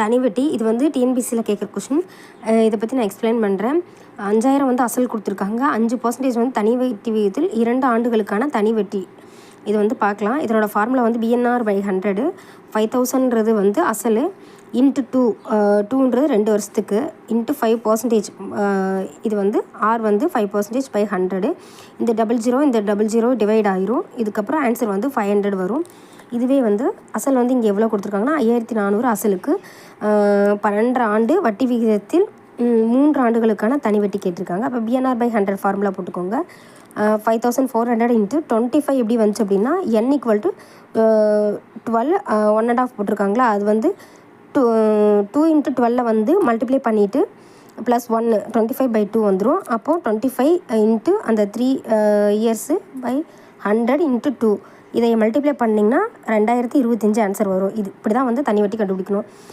தனி வட்டி இது வந்து டிஎன்பிசியில் கேட்குற கொஷின் இதை பற்றி நான் எக்ஸ்பிளைன் பண்ணுறேன் அஞ்சாயிரம் வந்து அசல் கொடுத்துருக்காங்க. அஞ்சு பர்சன்டேஜ் வந்து தனி வட்டி விகிதத்தில் இரண்டு ஆண்டுகளுக்கான தனி வட்டி இது வந்து பார்க்கலாம். இதனோட ஃபார்முலா வந்து பிஎன்ஆர் பை ஹண்ட்ரடு ஃபைவ் தௌசண்ட்றது வந்து அசல். இன்ட்டு டூ டூன்றது ரெண்டு வருஷத்துக்கு. இன்ட்டு ஃபைவ் பர்சன்டேஜ் இது வந்து ஆர் வந்து ஃபைவ் பர்சன்டேஜ் பை ஹண்ட்ரடு இந்த டபுள் ஜீரோ இந்த டபுள் ஜீரோ டிவைட் ஆயிரும். இதுக்கப்புறம் ஆன்சர் வந்து ஃபைவ் ஹண்ட்ரட் வரும். இதுவே வந்து அசல் வந்து இங்கே எவ்வளோ கொடுத்துருக்காங்கன்னா ஐயாயிரத்தி நானூறு அசலுக்கு பன்னெண்டரை ஆண்டு வட்டி விகிதத்தில் மூன்று ஆண்டுகளுக்கான தனி வட்டி கேட்டிருக்காங்க. அப்போ பிஎன்ஆர் பை ஹண்ட்ரட் ஃபார்முலா போட்டுக்கோங்க. Five thousand four hundred into twenty five எப்படி வந்துச்சு அப்படின்னா N equal to twelve one and half போட்டிருக்காங்களா? அது வந்து டூ டூ இன்ட்டு டுவெல்ல வந்து மல்டிப்ளை பண்ணிவிட்டு ப்ளஸ் ஒன்று டுவெண்ட்டி ஃபைவ் பை டூ வந்துடும் அப்போது டுவெண்ட்டி ஃபைவ் இன்ட்டு அந்த three years by hundred into two இதை மல்டிப்ளை பண்ணிங்கன்னா ரெண்டாயிரத்தி இருபத்தஞ்சி ஆன்சர் வரும். இது இப்படி தான் வந்து தனி வட்டி கண்டுபிடிக்கணும்.